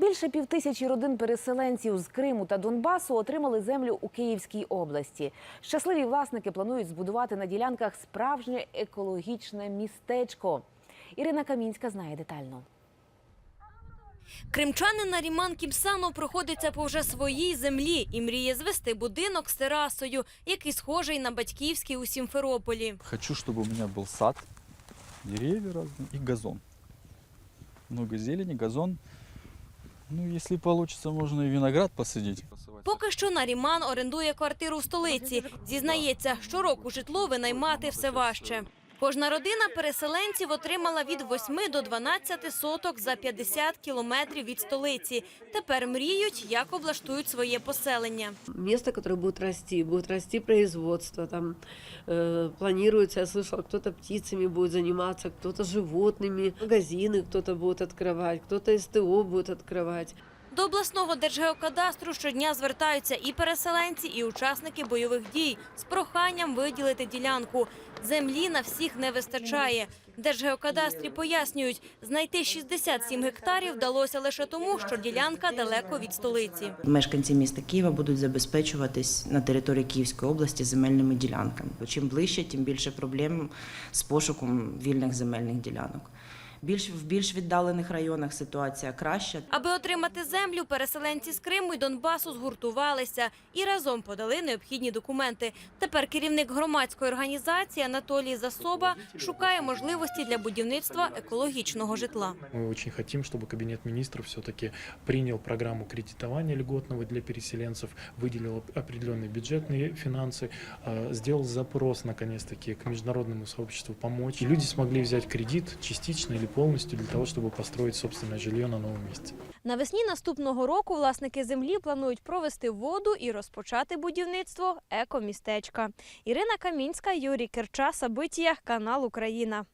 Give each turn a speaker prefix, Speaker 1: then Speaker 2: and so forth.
Speaker 1: Більше півтисячі родин переселенців з Криму та Донбасу отримали землю у Київській області. Щасливі власники планують збудувати на ділянках справжнє екологічне містечко. Ірина Камінська знає детально.
Speaker 2: Кримчанин Наріман Кімсанов проходиться по вже своїй землі і мріє звести будинок з терасою, який схожий на батьківський у Сімферополі.
Speaker 3: Хочу, чтобы у меня был сад, деревья разные и газон. Много зелени, газон. Ну, если получится, можно и виноград посадить.
Speaker 2: Поки що Наріман орендує квартиру в столиці. Зізнається, щороку житло винаймати все важче. Кожна родина переселенців отримала від 8 до 12 соток за 50 кілометрів від столиці. Тепер мріють, як облаштують своє поселення.
Speaker 4: место, которое будет расти, будет расти производство, там э, планируется, я слышала, кто-то птицами будет заниматься, кто-то животными, магазины кто-то будет открывать, кто-то СТО будет открывать.
Speaker 2: До обласного держгеокадастру щодня звертаються і переселенці, і учасники бойових дій з проханням виділити ділянку. Землі на всіх не вистачає. Держгеокадастрі пояснюють, знайти 67 гектарів вдалося лише тому, що ділянка далеко від столиці.
Speaker 5: Мешканці міста Києва будуть забезпечуватись на території Київської області земельними ділянками. Чим ближче, тим більше проблем з пошуком вільних земельних ділянок Більш в більш віддалених районах ситуація краща.
Speaker 2: Аби отримати землю, переселенці з Криму і Донбасу згуртувалися і разом подали необхідні документи. Тепер керівник громадської організації Анатолій Засоба шукає можливості для будівництва екологічного житла.
Speaker 6: Мы очень хотим, чтобы Кабинет министров все-таки принял программу кредитования льготного для переселенцев, выделил определенные бюджетные финансы, э, сделал запрос, наконец-таки, к международному сообществу помочь. И люди смогли взять кредит частично или полностью для того, щоб построїти собственне жилье на новому місці.
Speaker 2: Навесні наступного року власники землі планують провести воду і розпочати будівництво екомістечка. Ірина Камінська, Юрій Керча, Сабитія, канал Україна.